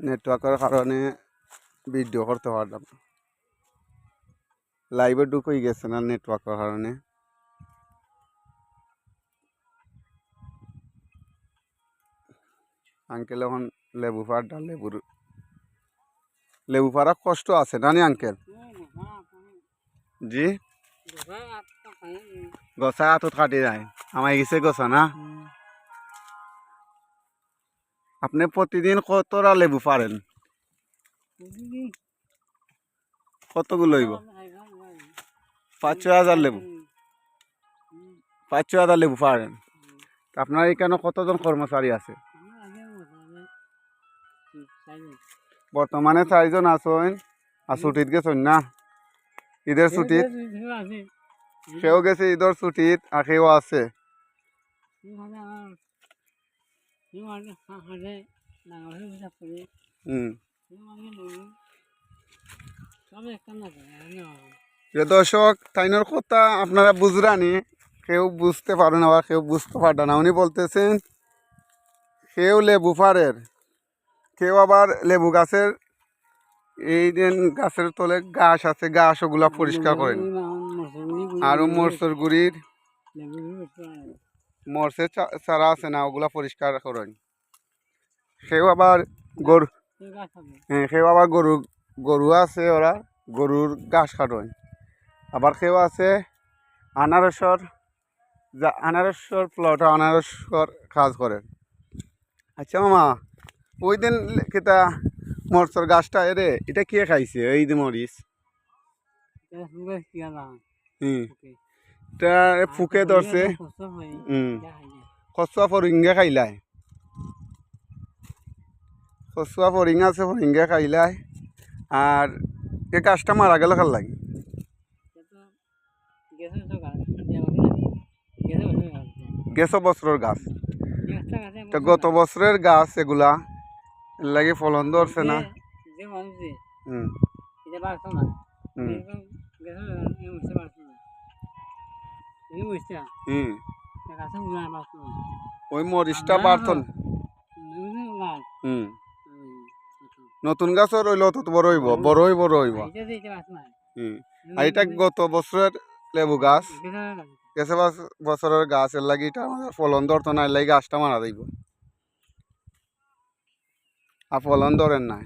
নেটওয়ার্কের কারণে ভিডিও করতে পারলাম না। লাইভে ঢুকেই গেছে না নেটওয়ার্কের কারণে। আঙ্কেল এখন লেবু পাড়া লেবুর লেবু পাড়া কষ্ট আছে না নি আঙ্কেল জি? গছা আঁতত কাটি যায় আমার গেছে গছা না? আপনি প্রতিদিন কতটা লেবু পারেন? কতগুলো হইব? পাঁচ ছয় হাজার লেবু? পাঁচ ছয় হাজার লেবু পারেন? আপনার এখানে কতজন কর্মচারী আছে? বর্তমানে চারজন আছেন। আর ছুটিত গেছেন না? ঈদের ছুটিত? সেও গেছে ঈদের ছুটিত আর সেও আছে। প্রিয় দর্শক তাইনের কথা আপনারা বুঝরানি কেউ বুঝতে পারে না বা কেউ বুঝতে পারে না উনি বলতেছেন কেউ লেবু পারের কেউ আবার লেবু গাছের এই গাছের তলে ঘাস আছে ঘাস ওগুলা পরিষ্কার করেন আরও মরসর গুড়ির মরসের চা- চারা আছে না ওগুলা পরিষ্কার করেন। সেও আবার গরু হ্যাঁ কেউ আবার গরু গরু আছে ওরা গরুর ঘাস কাটেন। আবার কেউ আছে আনারসর যা আনারসর প্লট আনারসর কাজ করেন। আচ্ছা মামা ওই দিন কেতা মরসর গাছটা এরে এটা কে খাইছে? এই মরিচ। হুম। এটা ফুকে ধরছে। কচুয়া ফরিঙ্গা খাইলাই। কচুয়া ফরিঙ্গা আছে ফরিঙ্গা খাইলাই। আর এ গাছটা মারা গেল খাল লাগে। গেছ বছরের গাছ। তো গত বছরের গাছ এগুলা। লাগে ফলন ধরছে না। হুম হুম হুম। ওই মরিচটা বাড়তন হুম। নতুন গাছও রইল তত বড় হইব বড় হইব হুম। আর এটা গত বছরের লেবু গাছ। গেছে। বছ- বছরের গাছ এর লাগি এটা আমাদের ফলন ধরতো না লাগি গাছটা মারা দিব আর ফলন ধরেন নাই।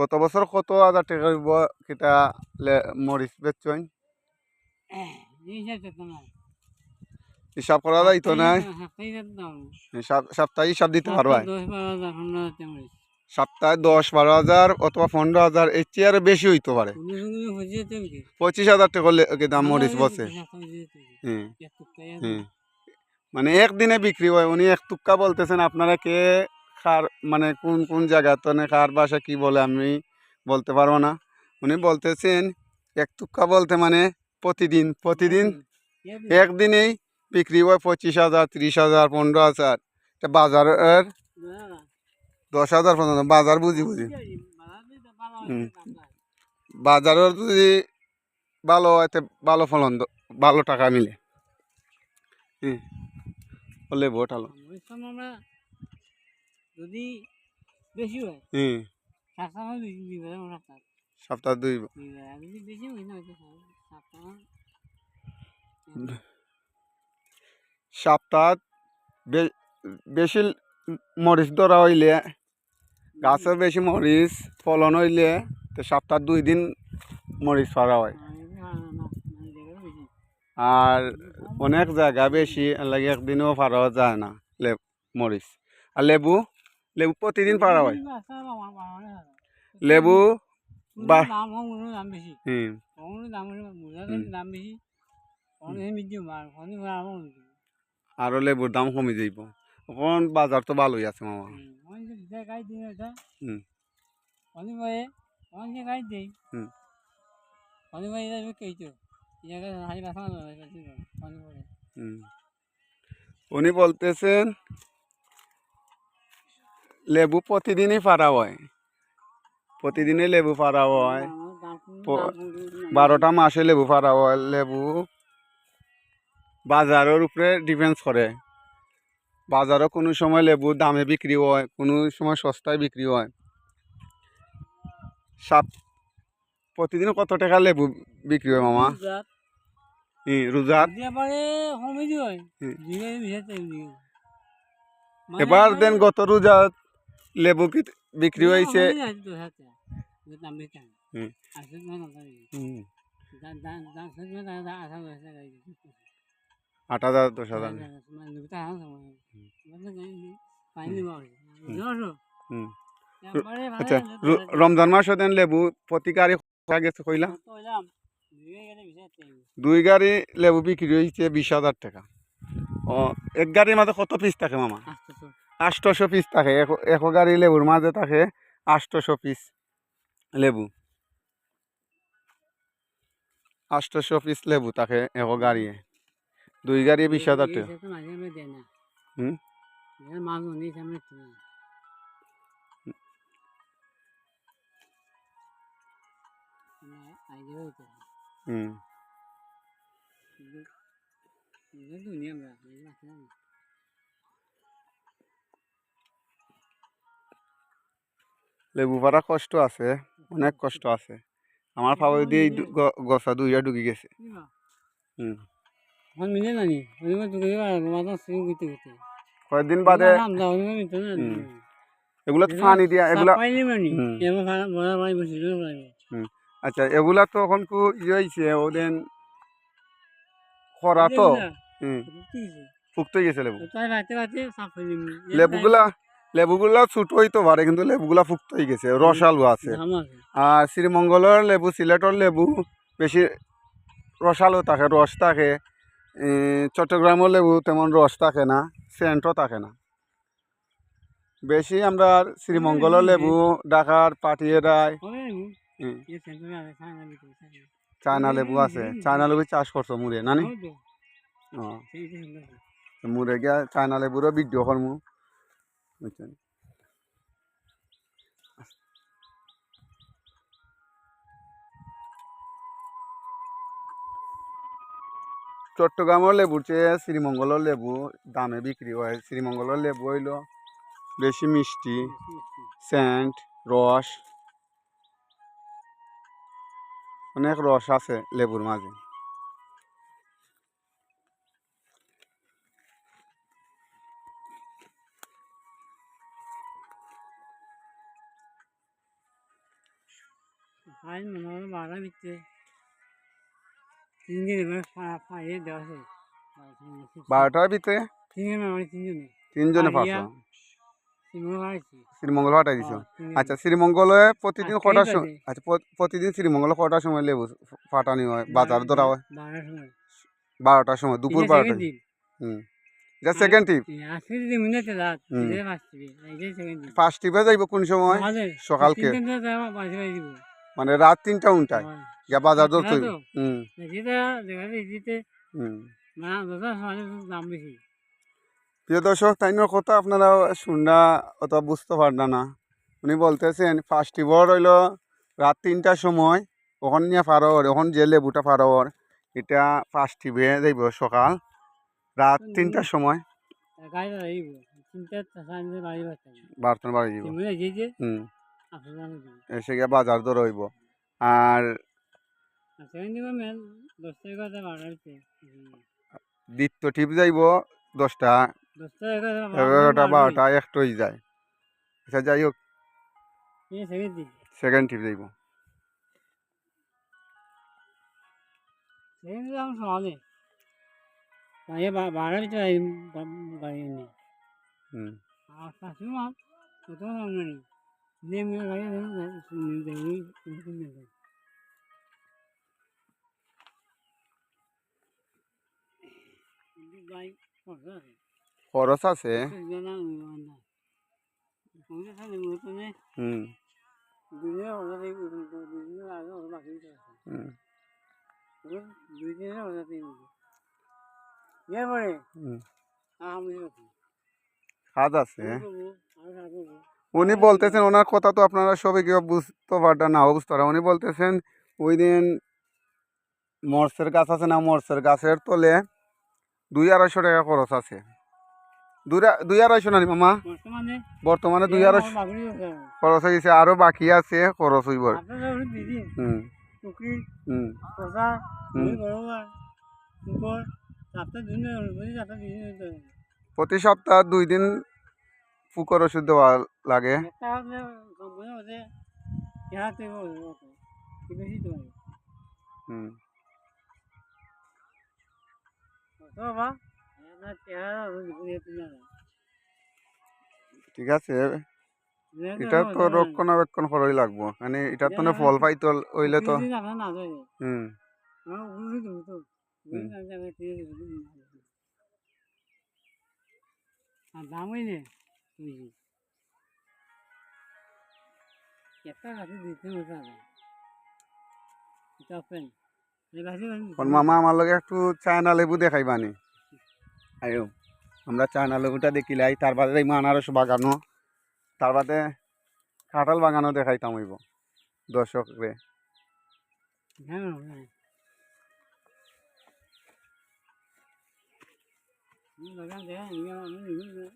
গত বছর কত হাজার টাকা হইব কিটা মরিচ বেচছেন হিসাব করা যাইতো না হিসাব সপ্তাহে হিসাব দিতে পারবা সপ্তাহে দশ বারো হাজার অথবা পনেরো হাজার এর চেয়ে বেশি হইতে পারে। পঁচিশ হাজার টাকা দাম মরিচ বসে? হুম হুম মানে একদিনে বিক্রি হয় উনি এক টুক্কা বলতেছেন আপনারা কে খার মানে কোন কোন জায়গা তো কার বাসা কি বলে আমি বলতে পারব না। উনি বলতেছেন এক টুক্কা বলতে মানে প্রতিদিন প্রতিদিন। একদিনেই বিক্রি হয় পঁচিশ হাজার ত্রিশ হাজার পনেরো হাজার। তা বাজারের দশ হাজার পর্যন্ত বাজার বুঝি বুঝি। বাজারের যদি ভালো হয় ভালো ফলন ভালো টাকা মিলে। হুম। হলে ভোট আলো যদি বেশি হয় হুম সপ্তাহ দুই বেশি হয় না সপ্তাহ বে- বেশি মরিচ ধরা হইলে গাছের বেশি মরিচ ফলন হইলে তো সপ্তাহ দুই দিন মরিচ পারা হয়। আর অনেক জায়গা বেশি লাগে একদিনও পারা যায় না লেব মরিচ। আর লেবু? লেবু প্রতিদিন পারা হয়। লেবু বা- হুম। আরও লেবুর দাম কমে যাইব। এখন বাজার তো ভালোই আছে মামা। হুম। উনি বলতেছেন লেবু প্রতিদিনই পারা হয়। প্রতিদিনই লেবু পারা হয়। বারোটা মাসে লেবু পারা হয়। লেবু বাজারের উপরে ডিপেন্স করে। বাজারও কোনো সময় লেবু দামে বিক্রি হয় কোনো সময় সস্তায় বিক্রি হয়। সাপ প্রতিদিন কত টাকা লেবু বিক্রি হয় মামা? মিশাতে দিয়ে। এবার দেন গত রোজাত লেবু বিক্রি হয়েছে? হুম। আট হাজার দশ হাজার আচ্ছা রমজান মাসে দেন লেবু প্রতি গাড়ি গেছে কইলা? দুই গাড়ি লেবু বিক্রি হয়েছে বিশ হাজার টাকা। ও এক গাড়ির মাঝে কত পিস থাকে মামা? আষ্টশো পিস থাকে এক- এক গাড়ি লেবুর মাঝে থাকে আষ্টশো পিস লেবু। আষ্টশো পিস লেবু থাকে এক গাড়িয়ে। দুই গাড়ি বিশ হাজার টাকা। হুম। হুম। লেবু পাড়া কষ্ট আছে অনেক কষ্ট আছে। আমার ফাওয়া দিয়ে গছা দুইয়া ঢুকি গেছে। হুম। এখন মিলে নানি ওইবার দুটো মাথা সিং গিতে গিতে। কয়েকদিন বাদে আমরা ওইবার মিলতো না এগুলা তো পানি দিয়া এগুলা পাইলি মানি। বড় আচ্ছা এগুলা তো এখন কু ইয়ে হয়েছে ওদের খরা তো। হুম। ফুকতে গেছে। লেবু। তাই রাতে রাতে সাফ হইলি লেবুগুলা লেবুগুলা ছোট হইতে পারে কিন্তু লেবুগুলা ফুক্ত হয়ে গেছে রসালু আছে। আছে। আর শ্রীমঙ্গলের লেবু সিলেটের লেবু বেশি রসালো থাকে রস থাকে। চট্টগ্রামের লেবু তেমন রস থাকে না সেন্টও থাকে না। বেশি আমরা শ্রীমঙ্গলের লেবু ঢাকার পাটিয়েরায় হবে নি হুম, এই সেন্টারে আছে খানা বিক্রি করে চায়না লেবু। আছে চায়না লেবু চাষ করছ মুড়ে নানি ও মুড়ে গিয়া চায়না লেবুরও ভিডিও করমু। বুঝছেন? চট্টগ্রামের লেবুর চেয়ে শ্রীমঙ্গলের লেবু, দামে বিক্রি হয়। শ্রীমঙ্গলের লেবু হইল বেশি মিষ্টি সেন্ট রস, অনেক রস আছে লেবুর মাঝে। হাই, মনে হয় বারোটার ভিতরে? তিনজনে পাঁচশো শ্রীমঙ্গল হাটাই দিছ? আচ্ছা শ্রীমঙ্গলে প্রতিদিন কটার সময় আচ্ছা প্রতিদিন শ্রীমঙ্গলে কটার সময় লেবু ফাটানি হয়? বাজার ধরা হয়? বারোটার সময়। দুপুর বারোটা হুম। এটা সেকেন্ড টিপ ফার্স্ট টিপে যাইব কোন সময়? সকালকে। মানে রাত তিনটা উনটায়। ইয়া বাজার ধরতে রাত হইব। তো। হুম। যেটা দেখাতে দিতে। হুম। দশটা সময় দাম বেশি। প্রিয় দর্শক তাই কথা আপনারা শুননা অত বুঝতে পারনা না। উনি বলতেছেন ফার্স্ট টিপর হইল রাত তিনটার সময় ওখান নিয়ে ফারোর ওখান যে লেবুটা ফারোর এটা ফার্স্ট টিপে যাইব সকাল রাত তিনটার সময়। বারোটার বাড়ি যাব যে যে হুম। এসে গিয়ে বাজার দর হইব। আর দ্বিতীয় টিপ যাইব দশটা এগারোটা বারোটা একটা হয়ে যায়। আচ্ছা যাই হোক। সেকেন্ড সেকেন্ড টিপ যাইব। হুম। আর শাশুড়ি মা কোথাও সামনে নেই নেমে গাড়ি দেখি বাইক খরচ আছে খরচ উনি বলতেছেন ওনার কথা তো আপনারা সবাই কেউ বুঝতে পারটা না বুঝতে পারে উনি বলতেছেন ওই দিন মরসের গাছ আছে না মরসের গাছের তলে দুই আড়াইশো টাকা খরচ আছে। দুই আড়াইশো নানি মামা? বর্তমানে দুই আড়াইশো খরচ হয়ে গেছে আরও বাকি আছে খরচ হইব। হুম। প্রতি সপ্তাহ দুই দিন পুকুর ওষুধ দেওয়া লাগে। হুম। তুলে ঠিক আছে এটা তো রক্ষণাবেক্ষণ করাই লাগবো। মানে এটা তো না ফল পাইতো হইলে তো। হুম। দাম হইলে? মামা আমার লগে একটু চায়না লেবু আয়ো আমরা চায়না লেবুটা দেখিলাই তার বাদে আনারস বাগানো। তার বাদে কাঁঠাল বাগানো দেখাইতাম হইব দর্শক রে। হ্যাঁ হ্যাঁ লাগান দে নিয়ে আমি নিয়ে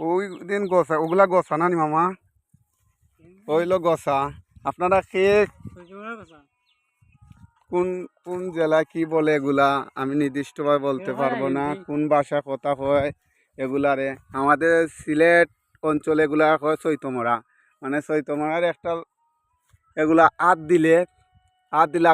ওই দিন গছা ওগুলা গছা না নি মামা? ওইলো গছা আপনারা খেয়ে কোন কোন জেলা কি বলে এগুলা? আমি নির্দিষ্টভাবে বলতে পারব না। কোন ভাষা কথা হয় এগুলারে আমাদের সিলেট অঞ্চলে এগুলা হয় চৈতমরা। মানে চৈতমরার একটা এগুলা আত দিলে আত দিলে